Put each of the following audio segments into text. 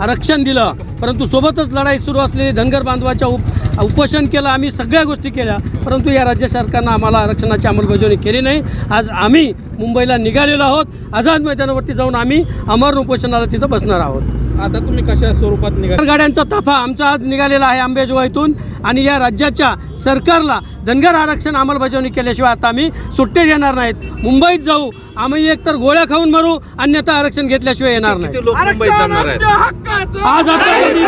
आरक्षण दिलं. परंतु सोबतच लढाई सुरू असलेली धनगर बांधवाच्या उप उपोषण केलं आम्ही सगळ्या गोष्टी केल्या. परंतु या राज्य सरकारनं आम्हाला आरक्षणाची अंमलबजावणी केली नाही. आज आम्ही मुंबईला निघालेलो आहोत. आझाद मैदानावरती जाऊन आम्ही अमर उपोषणाला तिथं बसणार आहोत. आता तुम्ही कशा स्वरूपात निघा गाड्यांचा ताफा आमचा आज निघालेला आहे आंबेजोगाई इथून आणि या राज्याच्या सरकारला धनगर आरक्षण अंमलबजावणी केल्याशिवाय आता आम्ही सुट्टे देणार नाहीत. मुंबईत जाऊ आम्ही एकतर गोळ्या खाऊन मरू अन्यथा आरक्षण घेतल्याशिवाय येणार नाही. आज आता एक-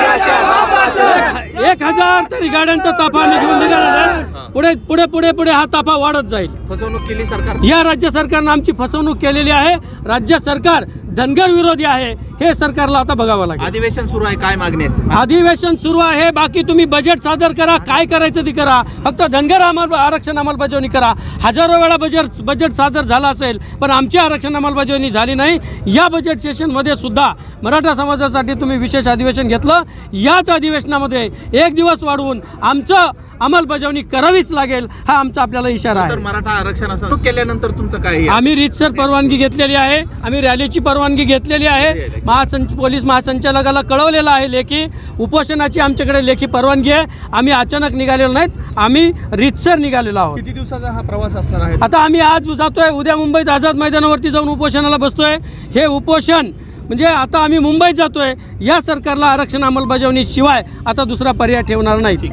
एक हजार तरी गाड्यांचा ताफा निघून निघालेला आहे. पुढे पुढे पुढे पुढे हा ताफा वाढत जाईल. फसवणूक केली सरकार. या राज्य सरकारनं आमची फसवणूक केलेली आहे. राज्य सरकार धनगर विरोधी आहे. हे सरकारला आता बघावं लागेल. अधिवेशन सुरू आहे काय मागणी अधिवेशन सुरू आहे. बाकी तुम्ही बजेट सादर करा. काय करायचं ते करा. फक्त धनगर अंमल आरक्षण अंमलबजावणी करा. हजारो वेळा बजेट बजेट सादर झालं असेल पण आमची आरक्षण अंमलबजावणी झाली नाही. या बजेट सेशनमध्ये सुद्धा मराठा समाजासाठी तुम्ही विशेष अधिवेशन घेतलं. याच अधिवेशनामध्ये एक दिवस वाढवून आमचं अंमलबजावणी करावीच लागेल हा आमचा आपल्याला इशारा तर आहे. मराठा आरक्षणाचं तू केल्यानंतर तुमचं काय आहे? आम्ही रीतसर परवानगी घेतलेली आहे आम्ही रॅलीची परवानगी घेतलेली आहे. महासंच पोलीस महासंचालकाला कळवलेलं आहे लेखी उपोषणाची आमच्याकडे लेखी परवानगी आहे. आम्ही अचानक निघालेलो नाहीत आम्ही रीतसर निघालेलो आहोत. किती दिवसाचा हा प्रवास असणार आहे? आता आम्ही आज जातोय उद्या मुंबईत आझाद मैदानावरती जाऊन उपोषणाला बसतोय. हे उपोषण म्हणजे आता आम्ही मुंबईत जातोय या सरकारला आरक्षण अंमलबजावणी शिवाय आता दुसरा पर्याय ठेवणार नाही.